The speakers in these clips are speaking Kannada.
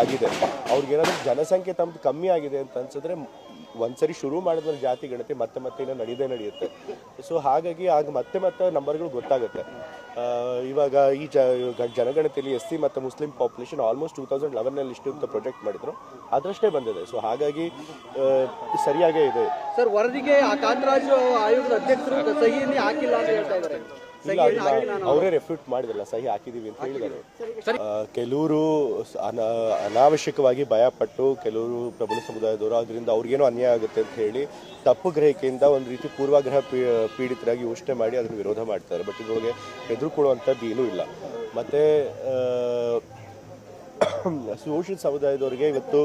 ಆಗಿದೆ. ಅವ್ರಿಗೇನಾದ್ರೂ ಜನಸಂಖ್ಯೆ ತಮ್ಮದು ಕಮ್ಮಿ ಆಗಿದೆ ಅಂತ ಅನ್ಸಿದ್ರೆ ಒಂದ್ಸರಿ ಶುರು ಮಾಡಿದ್ರೆ ಜಾತಿ, ಗಣತಿ ಮತ್ತೆ ಮತ್ತೆ ಇನ್ನೂ ನಡೆಯದೇ ನಡೆಯುತ್ತೆ. ಸೊ ಹಾಗಾಗಿ ಆಗ ಮತ್ತೆ ಮತ್ತೆ ನಂಬರ್ಗಳು ಗೊತ್ತಾಗುತ್ತೆ. ಇವಾಗ ಈ ಜನಗಣತಿಯಲ್ಲಿ ಎಸ್ ಸಿ ಮತ್ತು Muslim population almost two thousand ಲೆವೆನಲ್ಲಿ ಇಷ್ಟು ಅಂತ ಪ್ರೊಜೆಕ್ಟ್ ಮಾಡಿದ್ರು. ಅದರಷ್ಟೇ ಬಂದಿದೆ. ಸೊ ಹಾಗಾಗಿ ಸರಿಯಾಗೇ ಇದೆ. ಸರ್, ವರದಿಗೆ ಆ ಕಾಂತರಾಜ್ ಆಯೋಗದ ಅಧ್ಯಕ್ಷರು ಸಹಿಯನ್ನೇ ಹಾಕಿಲ್ಲ ಅಂತ ಹೇಳ್ತಾ ಇದ್ದಾರೆ. ಇಲ್ಲ ಅವರೇ ರೆಫ್ಯೂಟ್ ಮಾಡಿದ್ರಲ್ಲ ಸಹಿ ಹಾಕಿದೀವಿ ಅಂತ ಹೇಳಿದ್ದಾರೆ. ಕೆಲವರು ಅನಾವಶ್ಯಕವಾಗಿ ಭಯಪಟ್ಟು ಕೆಲವರು ಪ್ರಬಲ ಸಮುದಾಯದವರು ಅದರಿಂದ ಅವ್ರಿಗೇನೋ ಅನ್ಯಾಯ ಆಗುತ್ತೆ ಅಂತ ಹೇಳಿ ತಪ್ಪು ಗ್ರಹಿಕೆಯಿಂದ ಒಂದು ರೀತಿ ಪೂರ್ವಾಗ್ರಹ ಪೀಡಿತರಾಗಿ ಯೋಚನೆ ಮಾಡಿ ಅದನ್ನು ವಿರೋಧ ಮಾಡ್ತಾರೆ. ಬಟ್ ಇದ್ರೊಳಗೆ ಹೆದರ್ಕೊಳ್ಳುವಂಥದ್ದು ಏನೂ ಇಲ್ಲ. ಮತ್ತೆ ಸೋಷಿಯಲ್ ಸಮುದಾಯದವರಿಗೆ ಇವತ್ತು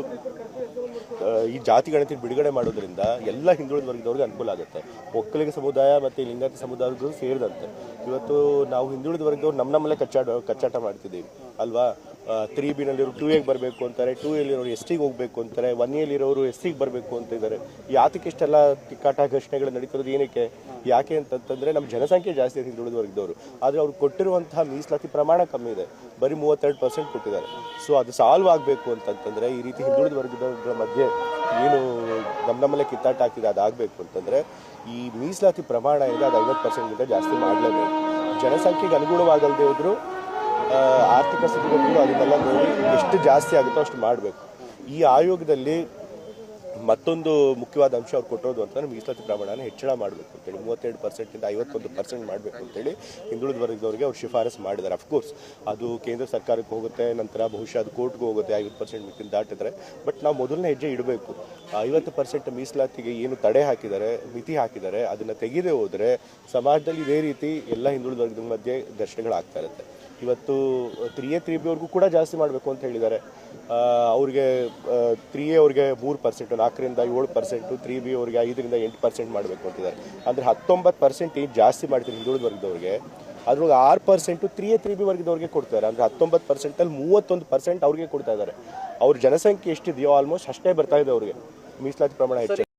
ಈ ಜಾತಿ ಗಣತಿ ಬಿಡುಗಡೆ ಮಾಡೋದ್ರಿಂದ ಎಲ್ಲ ಹಿಂದುಳಿದ ವರ್ಗದವ್ರಿಗೆ ಅನುಕೂಲ ಆಗುತ್ತೆ. ಒಕ್ಕಲಿಗ ಸಮುದಾಯ ಮತ್ತು ಲಿಂಗಾಯತ ಸಮುದಾಯಗಳು ಸೇರಿದಂತೆ. ಇವತ್ತು ನಾವು ಹಿಂದುಳಿದ ವರ್ಗದವ್ರು ನಮ್ಮ ನಮ್ಮಲ್ಲೇ ಕಚ್ಚಾಟ ಕಚ್ಚಾಟ ಮಾಡ್ತಿದ್ದೀವಿ. ಅಲ್ವಾ? ತ್ರೀ ಬಿನಲ್ಲಿರೋ ಟೂ ಎಗೆ ಬರಬೇಕು ಅಂತಾರೆ. ಟೂ ಎಲ್ಲಿರೋರು ಎಸ್ ಟಿಗೆ ಹೋಗಬೇಕು ಅಂತಾರೆ. ಒನ್ ಎಲ್ಲಿರೋರು ಎಸ್ ಸಿಗೆ ಬರಬೇಕು ಅಂತ ಇದ್ದಾರೆ. ಯಾತಕ್ಕೆ ಇಷ್ಟೆಲ್ಲ ತಿಕ್ಕಾಟ ಘರ್ಷಣೆಗಳು ನಡೀತಿರೋದು ಏನಕ್ಕೆ? ಯಾಕೆ ಅಂತಂತಂದ್ರೆ ನಮ್ಮ ಜನಸಂಖ್ಯೆ ಜಾಸ್ತಿ ಹಿಂದುಳಿದ ವರ್ಗದವರು ಆದರೆ ಅವ್ರು ಕೊಟ್ಟಿರುವಂತಹ ಮೀಸಲಾತಿ ಪ್ರಮಾಣ ಕಮ್ಮಿ ಇದೆ. ಬರೀ ಮೂವತ್ತೆರಡು ಪರ್ಸೆಂಟ್ ಕೊಟ್ಟಿದ್ದಾರೆ. ಸೊ ಅದು ಸಾಲ್ವ್ ಆಗಬೇಕು ಅಂತಂತಂದ್ರೆ ಈ ರೀತಿ ಹಿಂದುಳಿದ ವರ್ಗದವರ ಮಧ್ಯೆ ಏನು ನಮ್ಮ ನಮ್ಮಲ್ಲೇ ಕಿತ್ತಾಟ ಆಗ್ತಿದೆ ಅದಾಗಬೇಕು ಅಂತಂದ್ರೆ ಈ ಮೀಸಲಾತಿ ಪ್ರಮಾಣ ಇದೆ, ಅದು ಐವತ್ತು ಪರ್ಸೆಂಟ್ಗಿಂತ ಜಾಸ್ತಿ ಮಾಡಲೇಬೇಕು. ಜನಸಂಖ್ಯೆಗೆ ಅನುಗುಣವಾಗಲ್ದೇ ಹೋದ್ರು ಆರ್ಥಿಕ ಸ್ಥಿತಿಗತಿಗಳು ಅದನ್ನೆಲ್ಲ ನೋಡಿ ಎಷ್ಟು ಜಾಸ್ತಿ ಆಗುತ್ತೋ ಅಷ್ಟು ಮಾಡಬೇಕು. ಈ ಆಯೋಗದಲ್ಲಿ ಮತ್ತೊಂದು ಮುಖ್ಯವಾದ ಅಂಶ ಅವ್ರು ಕೊಟ್ಟೋದು ಅಂತಂದ್ರೆ ಮೀಸಲಾತಿ ಪ್ರಮಾಣನ ಹೆಚ್ಚಳ ಮಾಡಬೇಕು ಅಂತೇಳಿ, ಮೂವತ್ತೆರಡು ಪರ್ಸೆಂಟಿಂದ ಐವತ್ತೊಂದು ಪರ್ಸೆಂಟ್ ಮಾಡಬೇಕು ಅಂತೇಳಿ ಹಿಂದುಳಿದ ವರ್ಗದವರಿಗೆ ಅವ್ರು ಶಿಫಾರಸು ಮಾಡಿದ್ದಾರೆ. ಅಫ್ಕೋರ್ಸ್ ಅದು ಕೇಂದ್ರ ಸರ್ಕಾರಕ್ಕೆ ಹೋಗುತ್ತೆ, ನಂತರ ಬಹುಶಃ ಅದು ಕೋರ್ಟ್ಗೆ ಹೋಗುತ್ತೆ, ಐವತ್ತು ಪರ್ಸೆಂಟ್ ಮಿತಿನ ದಾಟಿದ್ರೆ. ಬಟ್ ನಾವು ಮೊದಲನೇ ಹೆಜ್ಜೆ ಇಡಬೇಕು. ಐವತ್ತು ಪರ್ಸೆಂಟ್ ಮೀಸಲಾತಿಗೆ ಏನು ತಡೆ ಹಾಕಿದ್ದಾರೆ ಮಿತಿ ಹಾಕಿದ್ದಾರೆ ಅದನ್ನು ತೆಗೆದೇ ಹೋದರೆ ಸಮಾಜದಲ್ಲಿ ಇದೇ ರೀತಿ ಎಲ್ಲ ಹಿಂದುಳಿದ ವರ್ಗದ ಮಧ್ಯೆ ಘರ್ಷಣೆಗಳಾಗ್ತಾ ಇರುತ್ತೆ. ಇವತ್ತು ತ್ರೀ ಎ ತ್ರೀ ಬಿವರೆಗೂ ಕೂಡ ಜಾಸ್ತಿ ಮಾಡಬೇಕು ಅಂತ ಹೇಳಿದ್ದಾರೆ. ಅವ್ರಿಗೆ ತ್ರೀ ಎ ಅವ್ರಿಗೆ ಮೂರು ಪರ್ಸೆಂಟು ನಾಲ್ಕರಿಂದ ಏಳು ಪರ್ಸೆಂಟು ತ್ರೀ ಬಿ ಅವ್ರಿಗೆ ಐದರಿಂದ ಎಂಟು ಪರ್ಸೆಂಟ್ ಮಾಡಬೇಕು ಅಂತಿದ್ದಾರೆ. ಅಂದರೆ ಹತ್ತೊಂಬತ್ತು ಪರ್ಸೆಂಟ್ ಏನು ಜಾಸ್ತಿ ಮಾಡ್ತೀರಿ ಹಿಂದುಳಿದ ವರ್ಗದವ್ರಿಗೆ, ಅದ್ರೊಳಗೆ ಆರು percent three A three B ವರ್ಗದವ್ರಿಗೆ ಕೊಡ್ತಾರೆ. ಅಂದರೆ ಹತ್ತೊಂಬತ್ತು ಪರ್ಸೆಂಟಲ್ಲಿ ಮೂವತ್ತೊಂದು ಪರ್ಸೆಂಟ್ ಅವ್ರಿಗೆ ಕೊಡ್ತಾ ಇದ್ದಾರೆ. ಅವ್ರ ಜನಸಂಖ್ಯೆ ಎಷ್ಟಿದೆಯೋ ಆಲ್ಮೋಸ್ಟ್ ಅಷ್ಟೇ ಬರ್ತಾ ಇದೆ ಅವ್ರಿಗೆ. ಮೀಸಲಾತಿ ಪ್ರಮಾಣ ಹೆಚ್ಚು